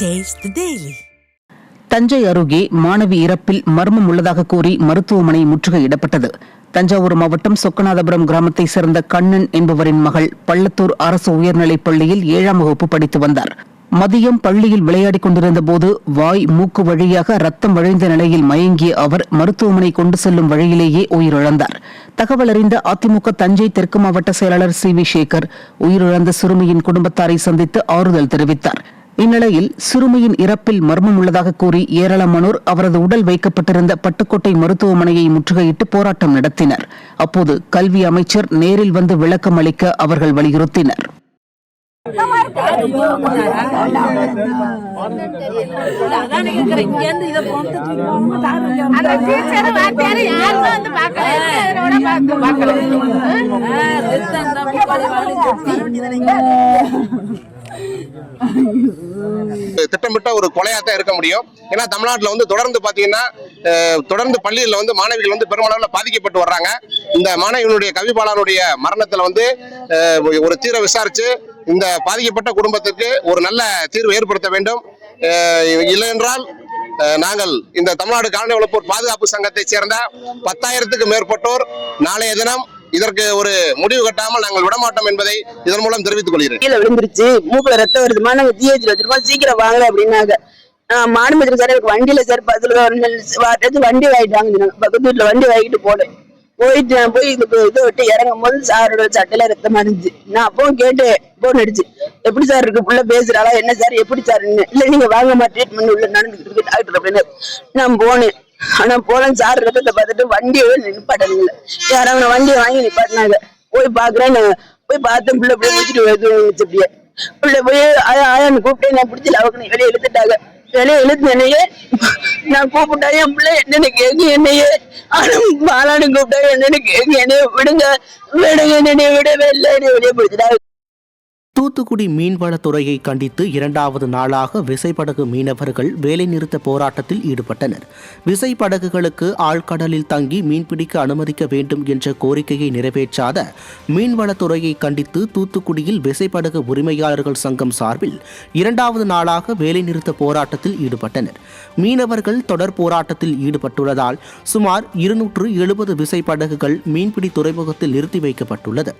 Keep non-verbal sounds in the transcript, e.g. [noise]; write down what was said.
Taste daily Thanjai அருகே மாணவி இறப்பில் மர்மம் உள்ளதாக கூறி மருத்துவமனை முற்றுகையிடப்பட்டது தஞ்சாவூர் மாவட்டம் சொக்கநாதபுரம் கிராமத்தை சேர்ந்த கண்ணன் என்பவரின் மகள் பள்ளத்தூர் அரசு உயர்நிலைப் பள்ளியில் ஏழாம் வகுப்பு படித்து வந்தார். மதியம் பள்ளியில் விளையாடிக் கொண்டிருந்த போது வாய் மூக்கு வழியாக ரத்தம் வழிந்த நிலையில் மயங்கிய அவர் மருத்துவமனை கொண்டு செல்லும் வழியிலேயே உயிரிழந்தார். தகவல் அறிந்த அதிமுக தஞ்சை தெற்கு மாவட்ட செயலாளர் சி வி சேகர் உயிரிழந்த சிறுமியின் குடும்பத்தாரை சந்தித்து ஆறுதல் தெரிவித்தார். இந்நிலையில் சிறுமியின் இறப்பில் மர்மம் உள்ளதாக கூறி ஏராளமானோர் அவரது உடல் வைக்கப்பட்டிருந்த பட்டுக்கோட்டை மருத்துவமனையை முற்றுகையிட்டு போராட்டம் நடத்தினர். அப்போது கல்வி அமைச்சர் நேரில் வந்து விளக்கம் அளிக்க அவர்கள் வலியுறுத்தினர். பார்க்கல [laughs] திட்டமிட்ட ஒரு கொலையாத்தான் இருக்க முடியும். ஏன்னா தமிழ்நாட்டில் வந்து தொடர்ந்து பார்த்தீங்கன்னா தொடர்ந்து பள்ளிகளில் வந்து மாணவிகள் வந்து பெருமளவில் பாதிக்கப்பட்டு வர்றாங்க. இந்த மாணவியினுடைய கவிபாலனுடைய மரணத்தில் வந்து ஒரு தீர விசாரித்து இந்த பாதிக்கப்பட்ட குடும்பத்திற்கு ஒரு நல்ல தீர்வு ஏற்படுத்த வேண்டும். இல்லையென்றால் நாங்கள் இந்த தமிழ்நாடு காலனி வளப்பூர் பாதுகாப்பு சங்கத்தைச் சேர்ந்த பத்தாயிரத்துக்கு மேற்பட்டோர் நாளைய தினம் இதற்கு ஒரு முடிவு கட்டாமல் நாங்கள் விடமாட்டோம் என்பதை இதன் மூலம் தெரிவித்துக் கொள்கிறேன். கீழே விழுந்துருச்சு மூக்குல ரத்தம் வருதுமா நாங்க ஜிஹெச்ல வச்சிருக்கோம். சீக்கிரம் வாங்க அப்படின்னாங்க. ஆஹ் சார் எனக்கு வண்டியில சார் பக்கத்துல ஒரு வண்டி வாங்கிட்டாங்க சொன்னாங்க. பக்கத்து வீட்டுல வண்டி வாங்கிட்டு போனேன். போயிட்டு நான் போய் இது இதை விட்டு இறங்கும் போது சாரோட சட்டையில ரத்தமா இருந்துச்சு நான் அப்பவும் கேட்டு போன் அடிச்சு. எப்படி சார் இருக்கு? புள்ள பேசுறாளா? என்ன சார்? எப்படி சார்? இல்ல நீங்க வாங்கம்மா ட்ரீட்மெண்ட் உள்ள நடந்துட்டு இருக்கு. டாக்டர் அப்படின்னு நான் போனேன். ஆனா போனேன் சார் ரத்தத்தை பார்த்துட்டு வண்டியவே நிப்பாட்டல யாராவது வண்டியை வாங்கி நிப்பாட்டினாங்க. போய் பாக்குறேன் போய் பார்த்தேன் பிள்ளை போய் முடிச்சுட்டு வருது அப்படியே. பிள்ளை போய் ஆயா ஆயான்னு கூப்பிட்டு நான் பிடிச்சி லவக்கு வெளியே இழுத்துட்டாங்க. வெளியே இழுத்து என்னையே நான் கூப்பிட்டா என் பிள்ளை என்னன்னு கேக்கு என்னையே. ஆனும் பாலானு கூப்பிட்டா என்னன்னு கேங்க என்னைய விடுங்க. விடுங்க என்னைய விடவே இல்லை. என்னைய வெளியே பிடிச்சிட்டாங்க. தூத்துக்குடி மீன்வளத்துறையை கண்டித்து இரண்டாவது நாளாக விசைப்படகு மீனவர்கள் வேலைநிறுத்த போராட்டத்தில் ஈடுபட்டனர். விசைப்படகுகளுக்கு ஆழ்கடலில் தங்கி மீன்பிடிக்க அனுமதிக்க வேண்டும் என்ற கோரிக்கையை நிறைவேற்றாத மீன்வளத்துறையை கண்டித்து தூத்துக்குடியில் விசைப்படகு உரிமையாளர்கள் சங்கம் சார்பில் இரண்டாவது நாளாக வேலைநிறுத்த போராட்டத்தில் ஈடுபட்டனர். மீனவர்கள் தொடர் போராட்டத்தில் ஈடுபட்டுள்ளதால் சுமார் இருநூற்று எழுபது விசைப்படகுகள் மீன்பிடி துறைமுகத்தில் நிறுத்தி வைக்கப்பட்டுள்ளது.